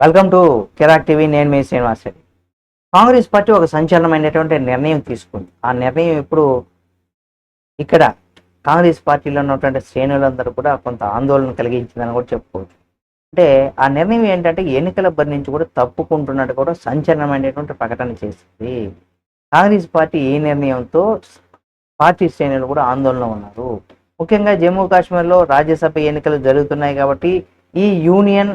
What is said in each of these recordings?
Welcome to Kirak TV నేను మీ Srinivas Reddy. Congress party ఒక సంచలనమైనటువంటి నిర్ణయం తీసుకుంది. ఆ నిర్ణయం ఇప్పుడు ఇక్కడ కాంగ్రెస్ పార్టీలో ఉన్నటువంటి శ్రేణులందరూ కూడా కొంత ఆందోళన కలిగించిందని కూడా చెప్పుకోవచ్చు. అంటే ఆ నిర్ణయం ఏంటంటే ఎన్నికల బరి నుంచి కూడా తప్పుకుంటున్నట్టు కూడా సంచలనమైనటువంటి ప్రకటన చేసింది. కాంగ్రెస్ పార్టీ ఈ నిర్ణయంతో పార్టీ శ్రేణులు కూడా ఆందోళన ఉన్నారు. ముఖ్యంగా జమ్మూ కాశ్మీర్లో రాజ్యసభ ఎన్నికలు జరుగుతున్నాయి కాబట్టి ఈ యూనియన్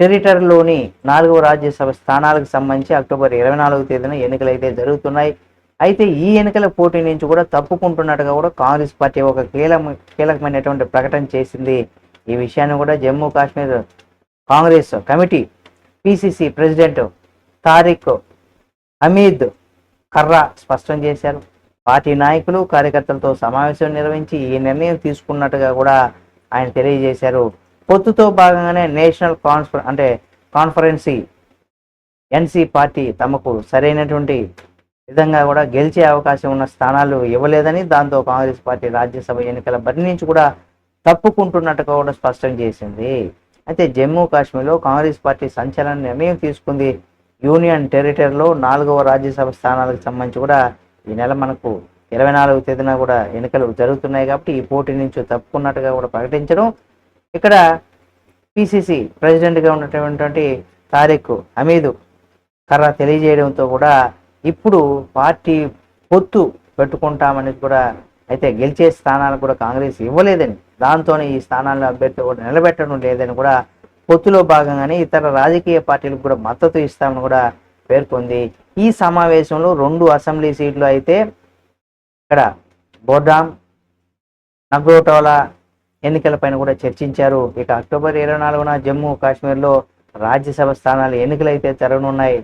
టెరిటరీలోని నాలుగవ రాజ్యసభ స్థానాలకు సంబంధించి అక్టోబర్ ఇరవై నాలుగు తేదీన ఎన్నికలు అయితే జరుగుతున్నాయి. అయితే ఈ ఎన్నికల పోటీ నుంచి కూడా తప్పుకుంటున్నట్టుగా కూడా కాంగ్రెస్ పార్టీ ఒక కీలక కీలకమైనటువంటి ప్రకటన చేసింది. ఈ విషయాన్ని కూడా Jammu Kashmir Congress committee PCC president Tariq Hamid Karra స్పష్టం చేశారు. పార్టీ నాయకులు కార్యకర్తలతో సమావేశం నిర్వహించి ఈ నిర్ణయం తీసుకున్నట్టుగా కూడా ఆయన తెలియజేశారు. పొత్తుతో భాగంగానే నేషనల్ కాన్ఫర్ అంటే కాన్ఫరెన్సీ ఎన్సీ పార్టీ తమకు సరైనటువంటి విధంగా కూడా గెలిచే అవకాశం ఉన్న స్థానాలు ఇవ్వలేదని దాంతో కాంగ్రెస్ పార్టీ రాజ్యసభ ఎన్నికల బరి నుంచి కూడా తప్పుకుంటున్నట్టుగా కూడా స్పష్టం చేసింది. అయితే జమ్మూ కాశ్మీర్లో కాంగ్రెస్ పార్టీ సంచలన నిర్ణయం తీసుకుంది. యూనియన్ టెరిటరీలో నాలుగవ రాజ్యసభ స్థానాలకు సంబంధించి కూడా ఈ నెల మనకు ఇరవై నాలుగు తేదీన కూడా ఎన్నికలు జరుగుతున్నాయి కాబట్టి ఈ పోటీ నుంచి తప్పుకున్నట్టుగా కూడా ప్రకటించడం ఇక్కడ పిసిసి ప్రెసిడెంట్గా ఉన్నటువంటి తారిక్ హమీదు కర్ర తెలియజేయడంతో కూడా ఇప్పుడు పార్టీ పొత్తు పెట్టుకుంటామని కూడా అయితే గెలిచే స్థానాలు కూడా కాంగ్రెస్ ఇవ్వలేదని దాంతోనే ఈ స్థానాల్లో అభ్యర్థి కూడా నిలబెట్టడం లేదని కూడా పొత్తులో భాగంగానే ఇతర రాజకీయ పార్టీలకు కూడా మద్దతు ఇస్తామని కూడా పేర్కొంది. ఈ సమావేశంలో రెండు అసెంబ్లీ సీట్లు అయితే ఇక్కడ బోర్డాం నగ్రోటోలా ఎన్నికలపైన కూడా చర్చించారు. ఇక అక్టోబర్ ఇరవై నాలుగున జమ్మూ కాశ్మీర్లో రాజ్యసభ స్థానాలు ఎన్నికలు అయితే జరగనున్నాయి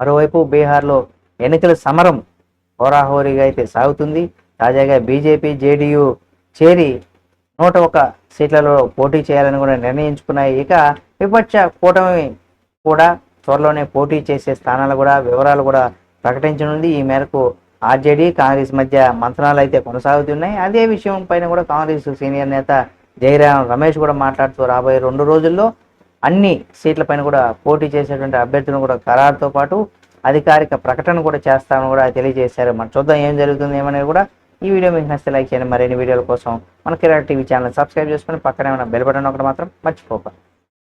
మరోవైపు బీహార్లో ఎన్నికల సమరం హోరాహోరీగా అయితే సాగుతుంది. తాజాగా బీజేపీ జేడీయూ చేరి నూట ఒక సీట్లలో పోటీ చేయాలని కూడా నిర్ణయించుకున్నాయి. ఇక విపక్ష కూటమి కూడా త్వరలోనే పోటీ చేసే స్థానాలు కూడా వివరాలు కూడా ప్రకటించనుంది. ఈ మేరకు ఆర్జేడీ కాంగ్రెస్ మధ్య మంత్రాలు అయితే కొనసాగుతున్నాయి. అదే విషయం పైన కూడా కాంగ్రెస్ సీనియర్ నేత జయరాం రమేష్ కూడా మాట్లాడుతూ రాబోయే రెండు రోజుల్లో అన్ని సీట్లపైన కూడా పోటీ చేసేటువంటి అభ్యర్థులను కూడా ఖరారుతో పాటు అధికారిక ప్రకటన కూడా చేస్తామని కూడా తెలియజేశారు. మనం చూద్దాం ఏం జరుగుతుంది ఏమనేది కూడా ఈ వీడియో మీకు నచ్చితే లైక్ చేయండి. మరిన్ని వీడియోల కోసం మన కిరాక్ టీవీ ఛానల్ సబ్స్క్రైబ్ చేసుకొని పక్కనే ఉన్న బెల్ బటన్ ఒకటి మాత్రం మర్చిపోకండి